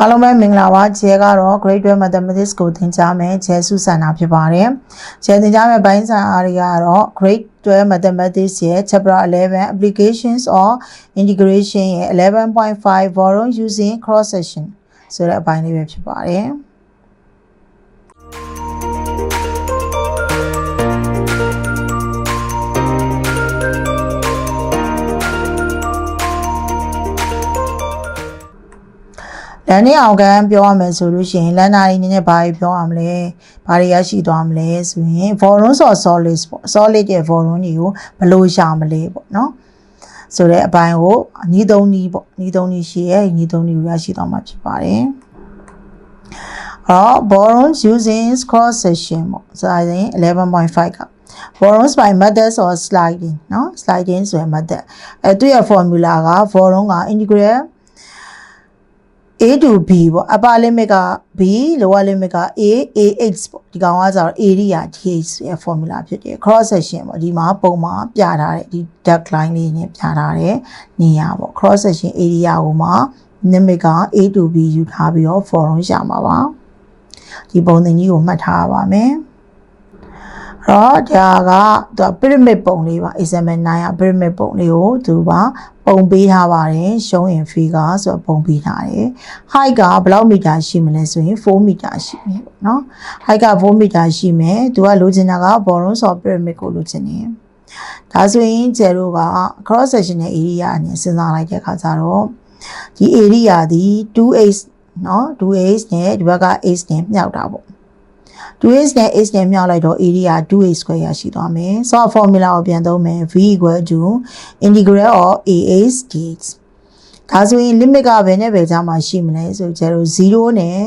အားလုံးပဲမင်္ဂလာပါကျဲကတော့ grade 12 mathematics ကိုသင်ကြားမယ်ကျဲစုစံတာဖြစ်ပါတယ်ကျဲသင်ကြားမယ့်ဘိုင်းဆိုင်အားတွေကတော့ grade 12 mathematics ရဲ့ chapter 11 applications or integration ရဲ့11.5 volume using cross section ဆိုတဲ့အပိုင်းလေးပဲဖြစ်ပါတယ် လမ်းနဲ့အောင်ကန်ပြောရမယ်ဆိုလို့ရှိရင်လမ်းနာရီနည်းနည်းဘာတွေပြောရမလဲဘာတွေရရှိသွားမလဲဆိုရင် volume ဆို solid ပေါ့ solid ရဲ့ volume တွေကိုဘယ်လိုရှာမလဲပေါ့နော်ဆိုတဲ့အပိုင်းကိုညီသုံးနီးပေါ့ညီသုံးနီးရှိရဲ့ညီသုံးနီးကိုရရှိသွားမှာဖြစ်ပါတယ်အော် volume using cross section ပေါ့ဆိုရင်11.5က volumes by methods or sliding เนาะ sliding ဆိုရင် method အဲသူရဲ့ formula က volume က integral a to b ပေါ့ upper limit က b lower limit က a ah ပေါ့ဒီကောင်ကကျတော့ area dh ရဲ့ formula ဖြစ်တယ် cross section ပေါ့ဒီမှာပုံမှာပြထားတဲ့ဒီ dark line လေးနဲ့ပြထားတဲ့နေရာပေါ့ cross section area ကိုမှာ limit က a to b ယူထားပြီးတော့ form ရှာမှာပါဒီပုံသင်ကြီးကိုမှတ်ထားပါမယ် တော့ဒါကသူ pyramid ပုံလေးပါ example 9က pyramid ပုံလေးကိုသူကပုံပေးထားပါတယ်ရှုံးရင် figure ဆိုတော့ပုံပေးထားတယ် height ကဘယ်လောက်မီတာရှိမလဲဆိုရင်4မီတာရှိမယ်ပေါ့နော် height က4မီတာရှိမယ်သူကလိုချင်တာက boron so pyramid ကိုလိုချင်တယ်ဒါဆိုရင်ကျယ်တို့က cross sectional area အနေနဲ့စဉ်းစားလိုက်တဲ့အခါကျတော့ဒီ area ဒီ 2h เนาะ 2h နဲ့ဒီဘက်က h နဲ့မြောက်တာပေါ့ 2h နဲ့ h နဲ့မြောက်လိုက်တော့ area 2h square ရရှိသွားမယ်ဆိုတော့ formula ကိုပြန်သုံးမယ် v equal to integral of ah dx ဒါဆိုရင် limit ကဘယ်နဲ့ဘယ်ကြားမှာရှိမလဲဆိုကျတော့0နဲ့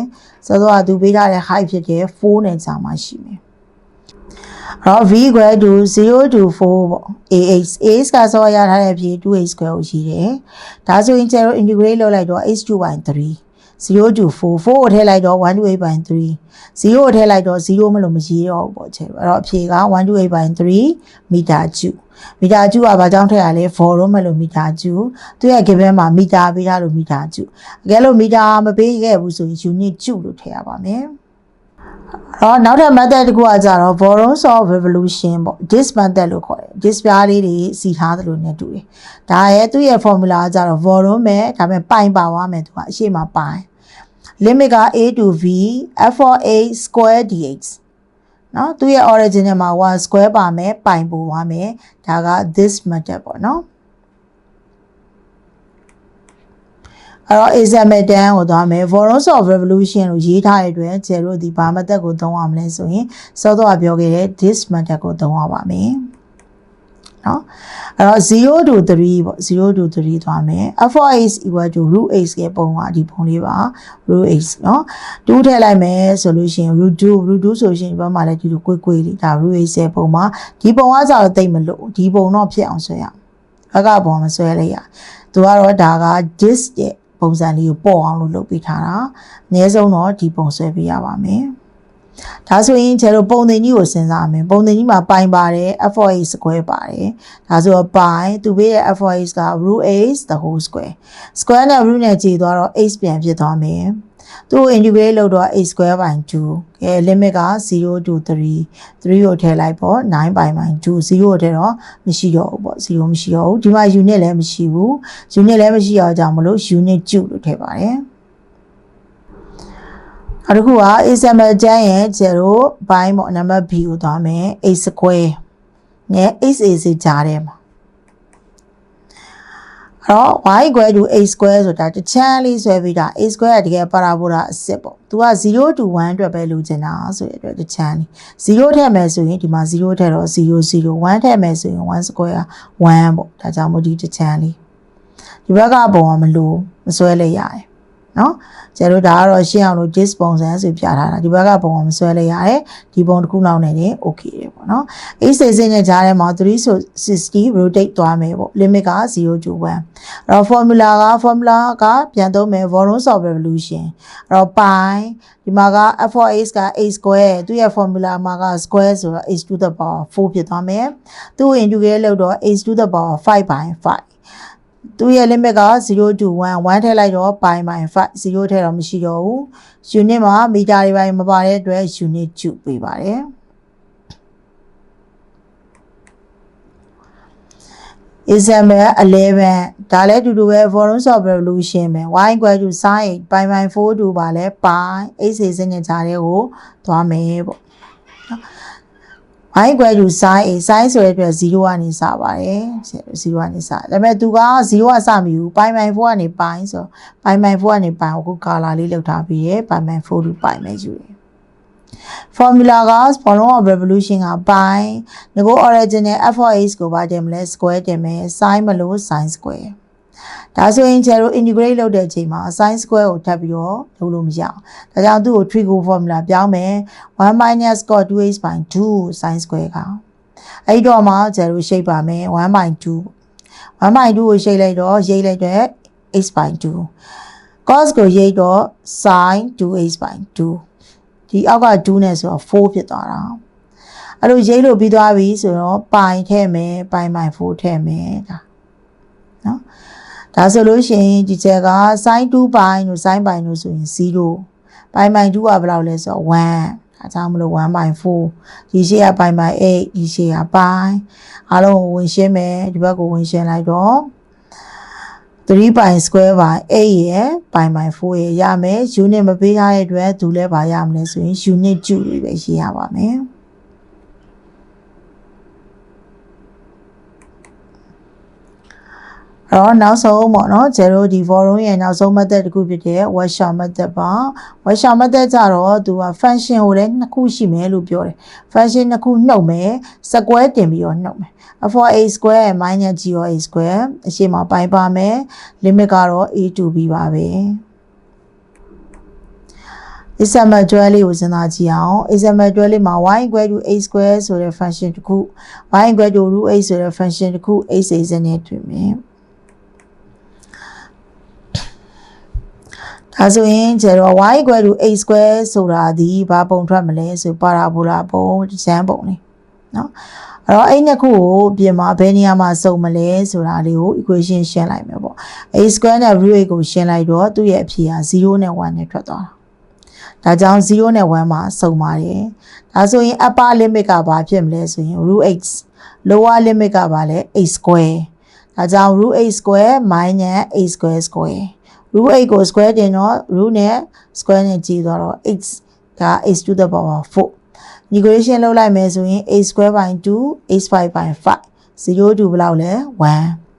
စောစောကသူပေးထားတဲ့ height ဖြစ်တဲ့4နဲ့ကြားမှာရှိမယ်အဲ့တော့ v equal to 0 to 4ပေါ့ ah ah ကစောရထားတဲ့ဖြေ 2h square ကိုရှိတယ်ဒါဆိုရင်ကျတော့ integrate လုပ်လိုက်တော့ h2 by 3 0 to 4 4ကိုထည့်လိုက်တော့1 to 8 by 3 0ကိုထည့်လိုက်တော့0မလို့မရေးတော့ဘူးပေါ့ချေအဲ့တော့အဖြေက1 to 8 by 3 meter cube မီတာကျူကဘာကြောင့်ထည့်ရလဲ volume မလို့မီတာကျူသူရဲ့ given မှာမီတာပေးထားလို့မီတာကျူအကယ်လို့မီတာမပေးခဲ့ဘူးဆိုရင် unit ကျူလို့ထည့်ရပါမယ်အော်နောက်ထပ် method တစ်ခုကကြတော့ volume of revolution ပေါ့ this method လို့ခေါ်တယ် this ပြားလေးတွေစီထားသလိုနဲ့တူတယ်ဒါရဲ့သူ့ရဲ့ formula ကကြတော့ volume ပဲဒါပေမဲ့ပိုင်ပါသွားမယ်သူကအရှိမပိုင် limit က a to v f for a square dx နော်သူရဲ့ origin ထဲမှာ y square ပါမယ်ပိုင်ပူပါမယ်ဒါက this method ပေါ့နော်အဲ့တော့ example ကိုသွားမယ် Voros of Revolution လို့ရေးထားတဲ့အတွက်ကျယ်တို့ဒီဘာမသက်ကိုသုံးရမလဲဆိုရင်စောစောကပြောခဲ့တဲ့ this method ကိုသုံးရပါမယ် နော်အဲ့တော့0 to 3ပေါ့0 to 3သွားမယ် f of x equal to root x ရဲ့ပုံကဒီပုံလေးပါ root x နော်2ထည့်လိုက်မယ်ဆိုလို့ရှိရင် root 2 root 2ဆိုရှင်ဒီဘက်မှာလည်းဒီလိုကွေ့ကွေ့လေးဒါ root x ရဲ့ပုံမှာဒီပုံကကြတော့တိတ်မလို့ဒီပုံတော့ဖြစ်အောင်ဆွဲရအောင်ဘက်ကပုံမဆွဲလိုက်ရသူကတော့ဒါက this ရဲ့ပုံစံလေးကိုပေါ့အောင်လို့လုပ်ပေးထားတာအနည်းဆုံးတော့ဒီပုံဆွဲပေးရပါမယ် ဒါဆိုရင်ကျတော့ပုံသင်ကြီးကိုစဉ်းစားမယ်ပုံသင်ကြီးမှာပိုင်ပါတယ် f of a square ပါတယ်ဒါဆိုတော့ပိုင်သူပေးတဲ့ f of a က root a the whole square square နဲ့ root နဲ့ကြည်သွားတော့ h ပြန်ဖြစ်သွားမယ်သူ့ integrate လုပ်တော့ a square by 2ကဲ limit က0 to 3 3ကိုထည့်လိုက်ပေါ့9 by 2 0ကိုထည့်တော့မရှိတော့ဘူးပေါ့0မရှိတော့ဘူးဒီမှာ unit လည်းမရှိဘူး unit လည်းမရှိတော့ကြောင့်မလို့ unit ကျုလို့ထည့်ပါတယ် နောက်တစ်ခုက example ကျမ်းရဲ့0ဘိုင်းပေါ့ number b ကိုသွားမယ် a square နဲ့ 8ac ကြားထဲမှာအဲ့တော့ y equal to a square ဆိုတာတစ်ချမ်းလေးဆွဲပြီးတာ a square ကတကယ်ပါရာဘိုလာအစ်စ်ပေါ့။ तू က0 to 1အတွက်ပဲလိုချင်တာဆိုရတဲ့တစ်ချမ်းလေး0ထည့်မယ်ဆိုရင်ဒီမှာ0ထည့်တော့0 0 1ထည့်မယ်ဆိုရင်1 square က1ပေါ့။ဒါကြောင့်မို့ဒီတစ်ချမ်းလေးဒီဘက်ကပုံကမလို့မဆွဲလိုက်ရတယ် နော်ကျတို့ဒါကတော့ရှင်းအောင်လို့ dis ပုံစံဆိုပြထားတာဒီဘက်ကပုံကမဆွဲလိုက်ရတယ်ဒီပုံတစ်ခုလောက်နဲ့နေ okay တယ်ပေါ့နော်အေးစိစိနဲ့ကြားထဲမှာ3ဆို60 rotate သွားမယ်ပေါ့ limit က0 to 1အဲ့တော့ formula က formula ကပြန်သုံးမယ် volume of revolution အဲ့တော့ pi ဒီမှာက f of x က a square သူရဲ့ formula မှာက square ဆိုတော့ h to the power 4ဖြစ်သွားမယ်သူ့ integrate လုပ်တော့ h to the power 5 by 5 သူ့ရဲ့ limit က0 to 1 1ထည့်လိုက်တော့ pi by 5 0ထည့်တော့မရှိတော့ဘူး unit မှာမီတာတွေပိုင်းမပါတဲ့အတွက် unit 2ပေးပါတယ် example 11ဒါလည်းအတူတူပဲ volume of revolution ပဲ y equal to sin 8 pi by 4 to ပါလဲ pi 8စေစနစ်ကြားတဲ့ကိုသွားမယ်ပေါ့နော် y equal to sin 8 sin ဆိုတဲ့အတွက်0ကနေစပါတယ်0ကနေစဒါပေမဲ့သူက0ကစမယူ pi by 4ကနေ pi ဆို pi by 4ကနေ pi ကို color လေးလောက်ထားပြီးရ pi by 4 to pi မဲ့ယူတယ် formula က volume of revolution က pi ငကို original f of h ကိုပါတင်မလဲ square တင်မယ် sin မလို့ sin square ဒါဆိုရင်ကျတော့ integrate လုပ်တဲ့အချိန်မှာ sin square ကိုထပ်ပြီးတော့လုပ်လို့မရအောင်။ဒါကြောင့်သူ့ကို trigo formula ပြောင်းမယ်1 minus cos 2h by 2 sin square ကအဲ့တော့မှကျတော့ရှိတ်ပါမယ်1 by 2 1 by 2ကိုရှိတ်လိုက်တော့ရိတ်လိုက်တော့ h by 2 cos ကိုရိတ်တော့ sin 2h by 2ဒီအောက်က2နဲ့ဆိုတော့4ဖြစ်သွားတာအဲ့လိုရိတ်လို့ပြီးသွားပြီဆိုတော့ပိုင်ထဲ့မယ်ပိုင်ပိုင်4ထဲ့မယ်ဒါနော် ဒါဆိုလို့ရှိရင်ဒီချက်က sin 2ပိုင်လို့ sin ပိုင်လို့ဆိုရင်0ပိုင်ပိုင်2ကဘယ်လောက်လဲဆိုတော့1ဒါကြောင့်မလို့1 by 4ဒီရှေ့ကပိုင်ပိုင်8ဒီရှေ့ကပိုင်အားလုံးကိုဝင်ရှင်းမယ်ဒီဘက်ကိုဝင်ရှင်းလိုက်တော့3 pi square by 8ရယ် pi by 4ရယ်ရမယ် unit မပေးထားတဲ့အတွက်သူလည်းပါရမလဲဆိုရင် unit ကျူလေးပဲရေးရပါမယ် အဲ့တော့နောက်ဆုံးပေါ့နော်ကျတို့ဒီ forum ရဲ့နောက်ဆုံး method တစ်ခုဖြစ်တဲ့ workshop method ပါ workshop method ကြတော့သူက function ကိုလည်းနှစ်ခုရှိမယ်လို့ပြောတယ် function နှစ်ခုနှုတ်မယ် square တင်ပြီးတော့နှုတ်မယ် for a square minus g or a square အရှိမပိုင်းပါမယ် limit ကတော့ a to b ပါပဲ example 12လေးကိုစဉ်းစားကြည့်အောင် example 12လေးမှာ y equal to a square ဆိုတဲ့ function တစ်ခု y equal to root 8ဆိုတဲ့ function တစ်ခု a စိစနဲ့တွေ့မယ် အဲဆိုရင် zero y equal to a square ဆိုတာဒီဘာပုံထွက်မလဲဆိုပါရာဘိုလာပုံဇန်ပုံလေးနော်အဲ့တော့အဲ့နှစ်ခုကိုပြင်မှာဘယ်နေရာမှာစုံမလဲဆိုတာလေးကို equation ရှင်းလိုက်မယ်ပေါ့ a square နဲ့ root ကိုရှင်းလိုက်တော့သူ့ရဲ့အဖြေက0နဲ့1နဲ့ထွက်သွားတာဒါကြောင့်0နဲ့1မှာစုံပါတယ်ဒါဆိုရင် upper limit ကဘာဖြစ်မလဲဆိုရင် root h lower limit ကဘာလဲ a square ဒါကြောင့် root a square minus a square square root 8ကို square တင်တော့ root နဲ့ square နဲ့ကြည့်သွားတော့ x က x to the power 4 negation လုပ်လိုက်မယ်ဆိုရင် a square by 2 h5 by 5 0 to ဘယ်လောက်လဲ1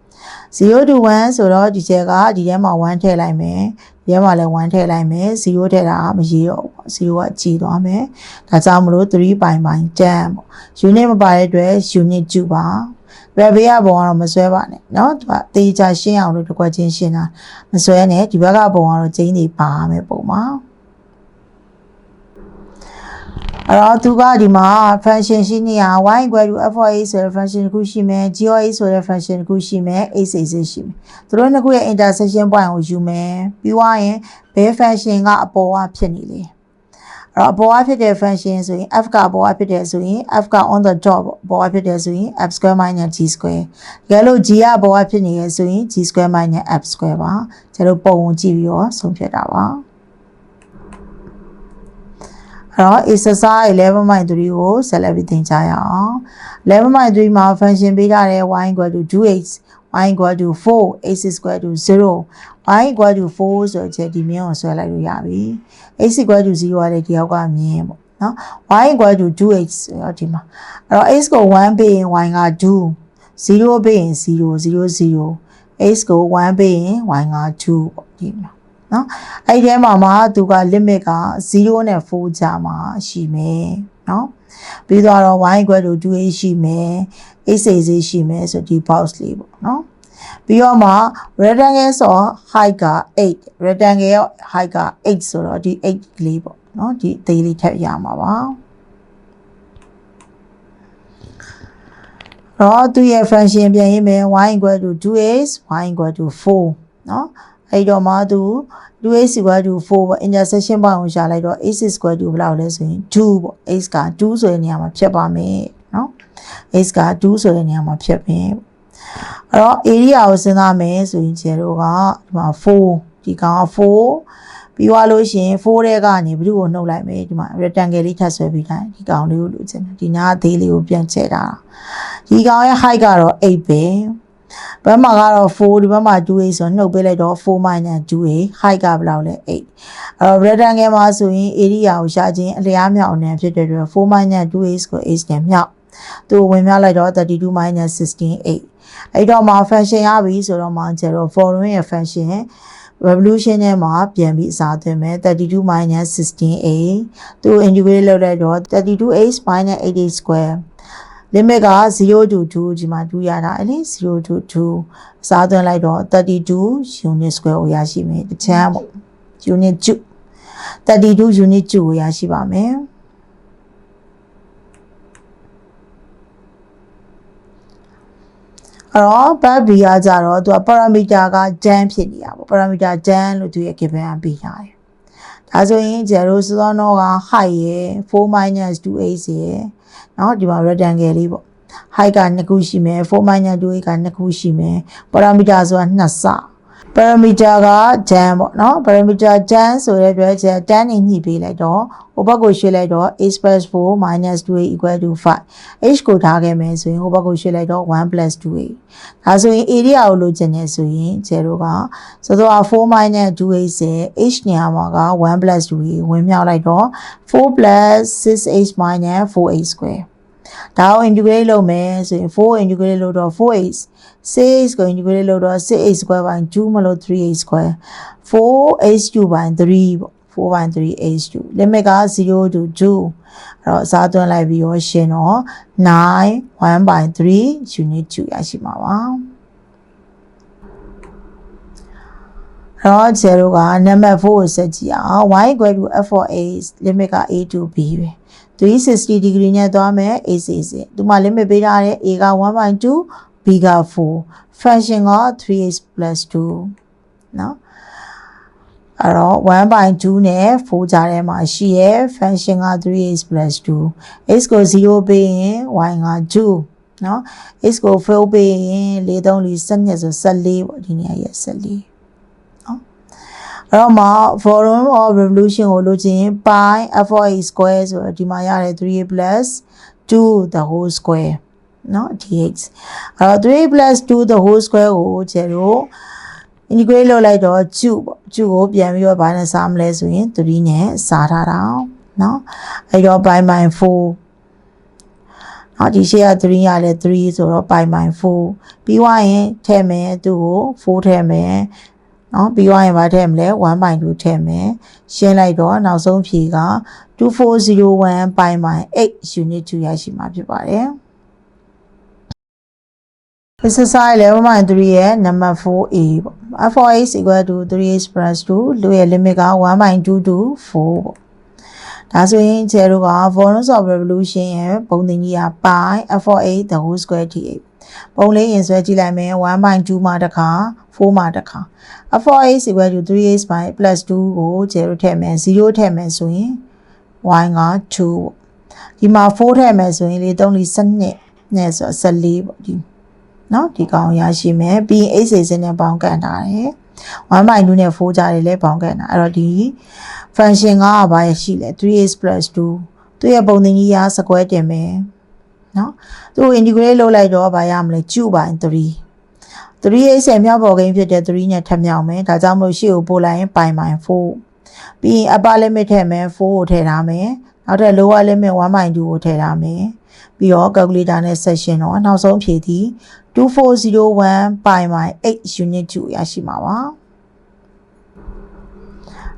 0 to 1ဆိုတော့ဒီချက်ကဒီထဲမှာ1ထည့်လိုက်မယ်ဒီထဲမှာလည်း1ထည့်လိုက်မယ်0ထည့်တာမရေးတော့ဘူး0ကကြည်သွားမယ်ဒါကြောင့်မလို့3 by by 10ပေါ့ unit မပါတဲ့အတွက် unit 2ပါ ဘယ်ဘေးကပုံကတော့မဆွဲပါနဲ့เนาะသူကတေးချရှင်းအောင်လို့တစ်ခွက်ချင်းရှင်းတာမဆွဲနဲ့ဒီဘက်ကပုံကတော့ကျင်းနေပါမယ်ပုံပါအဲ့တော့သူကဒီမှာ function ရှိနေရ y equal to f of a ဆိုတဲ့ function တစ်ခုရှိမယ် g of a ဆိုတဲ့ function တစ်ခုရှိမယ် a စိတ်ရှိမယ်သူတို့နှစ်ခုရဲ့ intersection point ကိုယူမယ်ပြီးွားရင်ဘယ် function ကအပေါ်ကဖြစ်နေလဲ အဲ့တော့အပေါ်ကဖြစ်တဲ့ function ဆိုရင် f ကအပေါ်ကဖြစ်တဲ့ဆိုရင် f က on the top အပေါ်ကဖြစ်တဲ့ဆိုရင် f square minus g square တကယ်လို့ g ကအပေါ်ကဖြစ်နေရဆိုရင် g square minus f square ပါကျတို့ပုံဝင်ကြည့်ပြီးတော့ဆုံးဖြတ်တာပါအဲ့တော့ exercise 11.3ကိုဆက်လက်ပြီးသင်ကြားရအောင်11.3မှာ function ပေးထားတဲ့ y equal to 2x y equal to 4 x square to 0 y equal to 4ဆိုချက်ဒီမြင်းကိုဆွဲလိုက်လို့ရပြီ x equal to 0ရတဲ့ဒီယောက်ကမြင်းပေါ့နော် y equal to 2x ဆိုတော့ဒီမှာအဲ့တော့ x ကို1ပေးရင် y က2 0ပေးရင်0 0 0 x ကို1ပေးရင် y က2ပေါ့ဒီမှာနော်အဲ့ဒီထဲမှာမှသူက limit က0နဲ့4ကြာမှာရှိမယ်နော်ပြီးတော့ y equal to 2a ရှိမယ်x စိရှိမယ်ဆိုဒီ box လေးပေါ့နော်ပြီးတော့မှ rectangle ဆို height က8 rectangle ရဲ့ height က8ဆိုတော့ဒီ8ကလေးပေါ့နော်ဒီအသေးလေးထပ်ရမှာပါတော့သူရဲ့ function ပြန်ရေးမယ် y equal to 2x y equal to 4เนาะအဲ့တော့မှသူ 2x equal to 4ပေါ့ intersection point ကိုရှာလိုက်တော့ x equal to ဘယ်လောက်လဲဆိုရင်2ပေါ့ x က2ဆိုတဲ့နေရာမှာဖြစ်ပါမယ် h က2ဆိုတဲ့နေရာမှာဖြစ်မယ်အဲ့တော့ area ကိုစဉ်းစားမယ်ဆိုရင်ကျတော့ကဒီမှာ4ဒီကောင်က4ပြီးွားလို့ရှင်4တဲ့ကနေဘယ်သူ့ကိုနှုတ်လိုက်မယ်ဒီမှာ rectangle လေးထပ်ဆွဲပြီးလိုက်ဒီကောင်လေးကိုလိုချင်တယ်ဒီနားသေးလေးကိုပြန်ချဲ့တာဒီကောင်ရဲ့ height ကတော့8ပဲဘက်မှာကတော့4ဒီဘက်မှာ 2a ဆိုနှုတ်ပေးလိုက်တော့4 2a height ကဘယ်လောက်လဲ8အဲ့တော့ rectangle မှာဆိုရင် area ကိုရှာခြင်းအလျားမြောက်အနေနဲ့ဖြစ်တဲ့အတွက်4 2a ကို h နဲ့မြောက် သူဝင်မြောက်လိုက်တော့32 16 8အဲ့တော့မှာ function ရပြီဆိုတော့မှကျတော့ foreign ရဲ့ function revolution ထဲမှာပြန်ပြီးအစားသွင်းမယ်32 16a သူ integrate လုပ်လိုက်တော့ 32h 8a square limit က0 to 2ဒီမှာ2ရတာအဲ့လေ0 to 2အစားသွင်းလိုက်တော့32 unit square ကိုရရှိမယ်တချမ်းပေါ့ unit 2 32 unit 2ကိုရရှိပါမယ် အဲ့တော့ဘတ်ဘီကကြတော့သူက parameter က dan ဖြစ်နေတာပေါ့ parameter dan လို့သူရဲ့ given ကပေးထားတယ်။ဒါဆိုရင်0စသောနောက height ရယ်4 2h ရယ်เนาะဒီမှာ rectangle လေးပေါ့ height က2ခုရှိမယ်4 2h က2ခုရှိမယ် parameter ဆိုတာ2ဆ parameter က jan ပေါ့နော် parameter jan ဆိုရဲပြောချက် tan နေညှိပေးလိုက်တော့ဟိုဘက်ကိုရွှေ့လိုက်တော့ h plus 4 minus 2a equal to 5 h ကိုထားခဲ့မယ်ဆိုရင်ဟိုဘက်ကိုရွှေ့လိုက်တော့1 plus 2a ဒါဆိုရင် area ကိုလိုချင်နေဆိုရင် zero ကဆိုတော့4 minus 2a စေ h နေရာမှာက1 plus 2a ဝင်မြောက်လိုက်တော့4 plus 6h minus 4a square ဒါကို integrate လုပ်မယ်ဆိုရင်4 integrate လုပ်တော့ 4h 6h ကို integrate လုပ်တော့ 6h square ပိုင်း2မလို့ 3h square 4h2 ပိုင်း3ပေါ့4 by 3 h2 limit က0 to 2အဲ့တော့အစားသွင်းလိုက်ပြီးတော့ရှင်းတော့9 1 by 3 unit 2ရရှိမှာပါ တော့0က number 4ကိုဆက်ကြည့်အောင် y equal to f for a limit က a to b ပဲ360 degree နဲ့သွားမယ် ac စီဒီမှာ limit ပေးထားတဲ့ a က1.2 b က4 function က 3h 2เนาะအဲ့တော့1/2နဲ့4ကြားထဲမှာရှိရဲ function က 3x 2 x ကို0ပေးရင် y က2เนาะ x ကို4ပေးရင်4 3 4 12ဆို14ပေါ့ဒီနေရာရဲ့14เนาะ အဲ့တော့မှာ forum of revolution ကိုလိုချင် pi f(a) square ဆိုတော့ဒီမှာရတယ်3 2 the whole square เนาะ dx အဲ့တော့3 2 the whole square ကိုကျတော့ integrate လုပ်လိုက်တော့ကျုပေါ့ကျုကိုပြန်ပြီးတော့ဘာနဲ့စားမလဲဆိုရင်3နဲ့စားထားတာเนาะအဲ့တော့ by by 4เนาะဒီရှေ့က3ရလဲ3ဆိုတော့ by by 4ပြီးွားရင်ထည့်မယ်သူ့ကို4ထည့်မယ် နော်ပြီးသွားရင်မထည့်မလဲ1ပိုင်2ထည့်မယ်ရှင်းလိုက်တော့နောက်ဆုံးဖြေက2401ပိုင်ပိုင်8 unit 2ရရှိမှာဖြစ်ပါတယ် exercise level 3ရဲ့ number 4a ပေါ့ f of x equal to 3x plus 2လို့ရဲ့ limit က1 by 2 to 4ပေါ့ဒါဆိုရင် zero က volume of revolution ရဲ့ပုံသင်ကြီးက pi f of a the whole square dA ပေါ့ လေးရင်ဆွဲကြည့်လိုက်မယ်1.2မှာတစ်ခါ4မှာတစ်ခါ f of a equal to 3x by plus 2ကိုကျဲတို့ထည့်မယ်0ထည့်မယ်ဆိုရင် y က2ပေါ့ဒီမှာ4ထည့်မယ်ဆိုရင်လေ3 4 12နဲ့ဆို14ပေါ့ဒီเนาะဒီကောင်ရရှိမယ်ပြီးရင် 8 season နဲ့ပေါင်းကန်ထားတယ်1/2နဲ့4ကြားတယ်လဲပေါင်းကန်တာအဲ့တော့ဒီ function ကဘာရရှိလဲ 3x 2သူ့ရဲ့ပုံသင်ကြီးက square တင်မယ် နော်သူ့ကို integrate လုပ်လိုက်တော့ဘာရမလဲကျုပိုင်း3 3ရဲ့အစင်မြောက်ပေါ်ကိန်းဖြစ်တဲ့3နဲ့ထပ်မြောက်မယ်ဒါကြောင့်မလို့ရှေ့ကိုပို့လိုက်ရင်ပိုင်ပိုင်4ပြီးရင် upper limit ထည့်မယ်4ကိုထည့်ထားမယ်နောက်ထပ် lower limit 1.2ကိုထည့်ထားမယ်ပြီးတော့ calculator နဲ့ section တော့နောက်ဆုံးဖြေသည်2401 by 8 unit 2ရရှိမှာပါ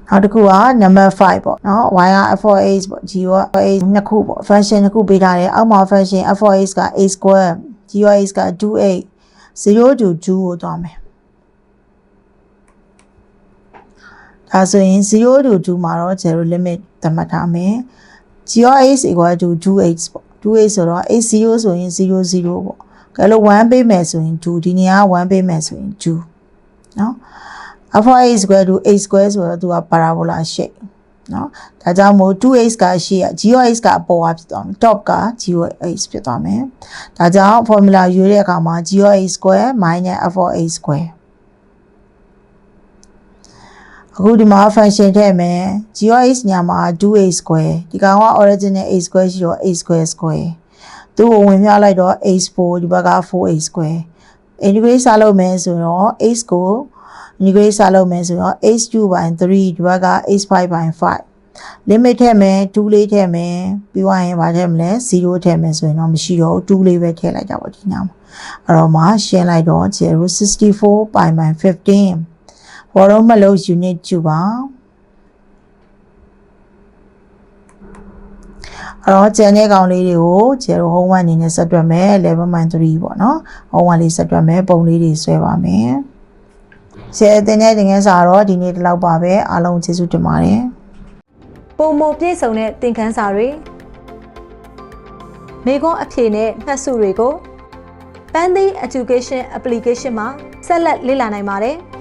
နောက်တစ်ခုက number 5ပေါ့เนาะ y က f4h ပေါ့ g က h နှစ်ခုပေါ့ function နှစ်ခုပေးထားတယ်အောက်မှာ function f4h က a square g က h က 2a 0 to 2ကိုသွားမယ်ဒါဆိုရင်0 to 2မှာတော့0 limit သတ်မှတ်ထားမယ် g of h equal to 2h ပေါ့ 2h ဆိုတော့ h 0ဆိုရင်0 0ပေါ့ကဲလို့1ပေးမယ်ဆိုရင်2ဒီနေရာ1ပေးမယ်ဆိုရင်2เนาะ alpha a square to a square ဆိုတော့သူက parabola shape နော်ဒါကြောင့်မို့ 2x ကရှေ့က GOX ကအပေါ်ကဖြစ်သွားမယ် top က GOX ဖြစ်သွားမယ်ဒါကြောင့် formula ရွေးတဲ့အခါမှာ GOX square minus f of a square အခုဒီမှာ function ထည့်မယ် GOX ညာမှာ 2a square ဒီကောင်က original a square ရှိတော့ a square square သူ့ကိုဝင်မြှလိုက်တော့ h4 ဒီဘက်က 4a square integrate စားလုပ်မယ်ဆိုတော့ h ကို integrate စားလုပ်မယ်ဆိုတော့ h2 by 3ဒီဘက်က h5 by 5 limit ထည့်မယ်2လေးထည့်မယ်ပြီးသွားရင်ဗာထည့်မလဲ0ထည့်မယ်ဆိုရင်တော့မရှိတော့ဘူး2လေးပဲထည့်လိုက်ကြပါဒီနာမှာအဲ့တော့မှရှင်းလိုက်တော့064 by 15ဘောလုံးမလို့ unit 2ပါအဲ့တော့ကျန်တဲ့ကောင်လေးတွေကို0 home 1အနေနဲ့ဆက်တွက်မယ်11.3ပေါ့နော် home 1လေးဆက်တွက်မယ်ပုံလေးတွေဆွဲပါမယ် ရှယ်တင်တဲ့တင်ငန်းစာတော့ဒီနေ့ဒီလောက်ပါပဲအားလုံးကျေးဇူးတင်ပါတယ်ပုံမပြည့်စုံတဲ့သင်ခန်းစာတွေမိခွန်းအဖြေနဲ့မှတ်စုတွေကို Pandy Education Application မှာဆက်လက်လေ့လာနိုင်ပါတယ်။